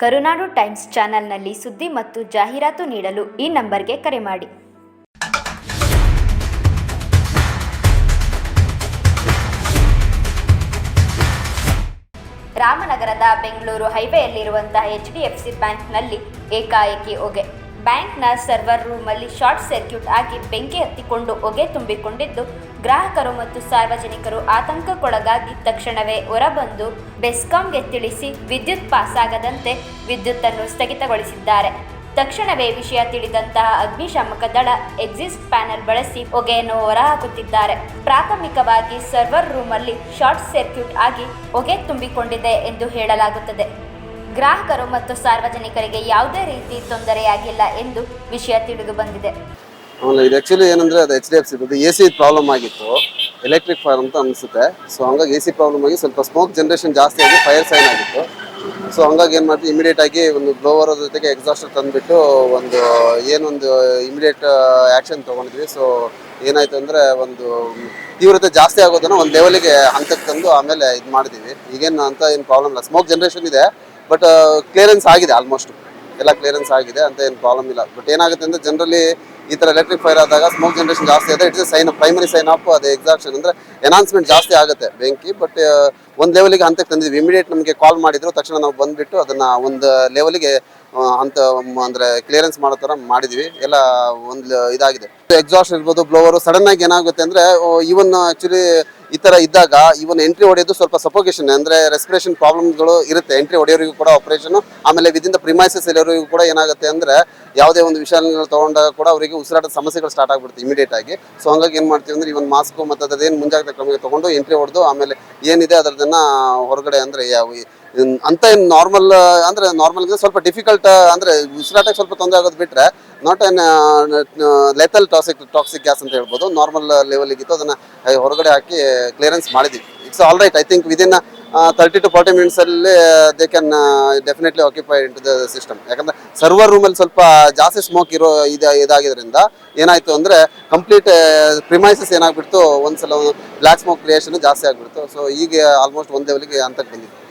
ಕರುನಾಡು times ಚಾನೆಲ್ನಲ್ಲಿ ಸುದ್ದಿ ಮತ್ತು ಜಾಹೀರಾತು ನೀಡಲು ಈ ನಂಬರ್ಗೆ ಕರೆ ಮಾಡಿ. ರಾಮನಗರದ ಬೆಂಗಳೂರು ಹೈವೇಯಲ್ಲಿರುವಂತಹ ಎಚ್ ಡಿ ಎಫ್ ಸಿ ಬ್ಯಾಂಕ್ನಲ್ಲಿ ಏಕಾಏಕಿ ಹೊಗೆ. ಬ್ಯಾಂಕ್ನ ಸರ್ವರ್ ರೂಮಲ್ಲಿ ಶಾರ್ಟ್ ಸರ್ಕ್ಯೂಟ್ ಆಗಿ ಬೆಂಕಿ ಹತ್ತಿಕೊಂಡು ಹೊಗೆ ತುಂಬಿಕೊಂಡಿದ್ದು, ಗ್ರಾಹಕರು ಮತ್ತು ಸಾರ್ವಜನಿಕರು ಆತಂಕಕ್ಕೊಳಗಾಗಿ ತಕ್ಷಣವೇ ಹೊರಬಂದು ಬೆಸ್ಕಾಂಗೆ ತಿಳಿಸಿ ವಿದ್ಯುತ್ ಪಾಸಾಗದಂತೆ ವಿದ್ಯುತ್ತನ್ನು ಸ್ಥಗಿತಗೊಳಿಸಿದ್ದಾರೆ. ತಕ್ಷಣವೇ ವಿಷಯ ತಿಳಿದಂತಹ ಅಗ್ನಿಶಾಮಕ ದಳ ಎಕ್ಸಿಸ್ಟ್ ಪ್ಯಾನೆಲ್ ಬಳಸಿ ಹೊಗೆಯನ್ನು ಹೊರಹಾಕುತ್ತಿದ್ದಾರೆ. ಪ್ರಾಥಮಿಕವಾಗಿ ಸರ್ವರ್ ರೂಮಲ್ಲಿ ಶಾರ್ಟ್ ಸರ್ಕ್ಯೂಟ್ ಆಗಿ ಹೊಗೆ ತುಂಬಿಕೊಂಡಿದೆ ಎಂದು ಹೇಳಲಾಗುತ್ತದೆ. ಗ್ರಾಹಕರು ಮತ್ತು ಸಾರ್ವಜನಿಕರಿಗೆ ಯಾವುದೇ ರೀತಿ ತೊಂದರೆಯಾಗಿಲ್ಲ ಎಂದು ವಿಷಯ ತಿಳಿದು ಬಂದಿದೆ. ಇದು ಆ್ಯಕ್ಚುಲಿ ಏನಂದ್ರೆ ಅದು H D F C A C problem ಆಗಿತ್ತು. ಎಲೆಕ್ಟ್ರಿಕ್ ಫೈರ್ ಅಂತ ಅನಿಸುತ್ತೆ. ಸೊ ಹಂಗಾಗಿ ಎ ಸಿ ಪ್ರಾಬ್ಲಮ್ ಆಗಿ ಸ್ವಲ್ಪ ಸ್ಮೋಕ್ ಜನ್ರೇಷನ್ ಜಾಸ್ತಿ ಆಗಿ ಫೈರ್ ಸೈನ್ ಆಗಿತ್ತು. ಸೊ ಹಂಗಾಗಿ ಏನು ಮಾಡ್ತೀವಿ ಇಮಿಡಿಯೇಟ್ ಆಗಿ ಒಂದು ಬ್ಲೋವರ್ ಜೊತೆಗೆ ಎಕ್ಸಾಸ್ಟರ್ ತಂದುಬಿಟ್ಟು ಒಂದು, ಏನೊಂದು ಇಮಿಡಿಯೇಟ್ ಆ್ಯಕ್ಷನ್ ತೊಗೊಂಡಿದ್ವಿ ಸೊ ಏನಾಯ್ತು ಅಂದರೆ ಒಂದು ತೀವ್ರತೆ ಜಾಸ್ತಿ ಆಗೋದನ್ನು ಒಂದು ಲೆವೆಲಿಗೆ ಹಂತಕ್ಕೆ ತಂದು ಆಮೇಲೆ ಇದು ಮಾಡಿದ್ದೀವಿ ಈಗೇನು ಅಂತ ಏನು ಪ್ರಾಬ್ಲಮ್ ಇಲ್ಲ. ಸ್ಮೋಕ್ ಜನ್ರೇಷನ್ ಇದೆ. ಬಟ್ ಕ್ಲಿಯರೆನ್ಸ್ ಆಗಿದೆ ಆಲ್ಮೋಸ್ಟ್ ಎಲ್ಲ ಕ್ಲಿಯರೆನ್ಸ್ ಆಗಿದೆ ಅಂತ ಏನು ಪ್ರಾಬ್ಲಮ್ ಇಲ್ಲ. ಬಟ್ ಏನಾಗುತ್ತೆ ಅಂದರೆ ಜನರಲಿ ಈ ಥರ ಎಲೆಕ್ಟ್ರಿಕ್ ಫೈರ್ ಆದಾಗ ಸ್ಮೋಕ್ ಜನ್ರೇಷನ್ ಜಾಸ್ತಿ ಆದರೆ it's sign primary sign of ಅದು ಎಕ್ಸಾಕ್ಷನ್ ಅಂದರೆ ಎನಾನ್ಸ್ಮೆಂಟ್ ಜಾಸ್ತಿ ಆಗುತ್ತೆ ಬೆಂಕಿ. ಬಟ್ ಒಂದು ಲೆವೆಲಿಗೆ ಹಂತಕ್ಕೆ ತಂದಿದ್ವಿ ಇಮಿಡಿಯೇಟ್ ನಮಗೆ ಕಾಲ್ ಮಾಡಿದ್ರು, ತಕ್ಷಣ ನಾವು ಬಂದುಬಿಟ್ಟು ಅದನ್ನು ಒಂದು ಲೆವೆಲಿಗೆ ಅಂತ ಅಂದರೆ ಕ್ಲಿಯರೆನ್ಸ್ ಮಾಡೋ ಥರ ಮಾಡಿದ್ವಿ. ಎಲ್ಲ ಒಂದು, ಇದಾಗಿದೆ. ಎಕ್ಸಾಸ್ಟ್ ಇರ್ಬೋದು ಬ್ಲೋವರು ಸಡನ್ನಾಗಿ ಏನಾಗುತ್ತೆ ಅಂದರೆ ಈವನ್ ಆ್ಯಕ್ಚುಲಿ ಈ ಥರ ಇದ್ದಾಗ ಇವನ್ ಎಂಟ್ರಿ ಹೊಡೆಯೋದು ಸ್ವಲ್ಪ ಸಫೋಕೇಶನ್ ಅಂದರೆ ರೆಸ್ಪಿರೇಷನ್ ಪ್ರಾಬ್ಲಮ್ಗಳು ಇರುತ್ತೆ. ಎಂಟ್ರಿ ಹೊಡೆಯೋರಿಗೂ ಕೂಡ ಆಪರೇಷನ್ ಆಮೇಲೆ ವಿದಿನ್ ದ ಪ್ರಿಮೈಸಸ್ ಇರೋರಿಗೂ ಕೂಡ ಏನಾಗುತ್ತೆ ಅಂದರೆ ಯಾವುದೇ ಒಂದು ವಿಷಯಗಳು ತಗೊಂಡಾಗ ಕೂಡ ಅವರಿಗೆ ಉಸಿರಾಟದ ಸಮಸ್ಯೆಗಳು ಸ್ಟಾರ್ಟ್ ಆಗ್ಬಿಡುತ್ತೆ ಇಮಿಡಿಯೇಟ್ ಆಗಿ. ಸೊ ಹಂಗಾಗಿ ಏನು ಮಾಡ್ತೀವಿ ಅಂದ್ರೆ ಇವನ್ ಮಾಸ್ಕ್ ಮತ್ತು ಅದೇನು ಮುಂಜಾಗ್ರತೆ ಕ್ರಮಕ್ಕೆ ತಗೊಂಡು ಎಂಟ್ರಿ ಹೊಡೆದು, ಆಮೇಲೆ ಏನಿದೆ ಅದರದನ್ನ ಹೊರಗಡೆ ಅಂದರೆ ಯಾವ ಅಂತ ಏನು ನಾರ್ಮಲ್ ಅಂದ್ರೆ ನಾರ್ಮಲ್ ಸ್ವಲ್ಪ ಡಿಫಿಕಲ್ಟ್ ಅಂದ್ರೆ ಉಸಿರಾಟಕ್ಕೆ ಸ್ವಲ್ಪ ತೊಂದರೆ ಆಗೋದು ಬಿಟ್ರೆ not an lethal toxic toxic gas ಅಂತ ಹೇಳ್ಬೋದು. ನಾರ್ಮಲ್ ಲೆವೆಲ್ಗಿತ್ತು ಅದನ್ನ ಹೊರಗಡೆ ಹಾಕಿ ಕ್ಲಿಯರೆನ್ಸ್ ಮಾಡಿದ್ವಿ. It's all right I think within thirty to forty minutes ಅಲ್ಲಿ they can definitely occupy into the system ಯಾಕಂದ್ರೆ ಸರ್ವರ್ ರೂಮಲ್ಲಿ ಸ್ವಲ್ಪ ಜಾಸ್ತಿ ಸ್ಮೋಕ್ ಇರೋ ಇದು, ಇದಾಗಿದ್ರಿಂದ ಏನಾಯ್ತು ಅಂದ್ರೆ ಕಂಪ್ಲೀಟ್ ಪ್ರಿಮೈಸಸ್ ಏನಾಗ್ಬಿಡ್ತು, ಒಂದ್ಸಲ ಬ್ಲ್ಯಾಕ್ ಸ್ಮೋಕ್ ಕ್ರಿಯೇಷನ್ ಜಾಸ್ತಿ ಆಗ್ಬಿಡ್ತು. ಸೊ ಈಗ ಆಲ್ಮೋಸ್ಟ್ ಒಂದ್ ಲೆವೆಲ್ಗೆ ಹಂತಕ್ಕೆ ಬಂದಿದೆ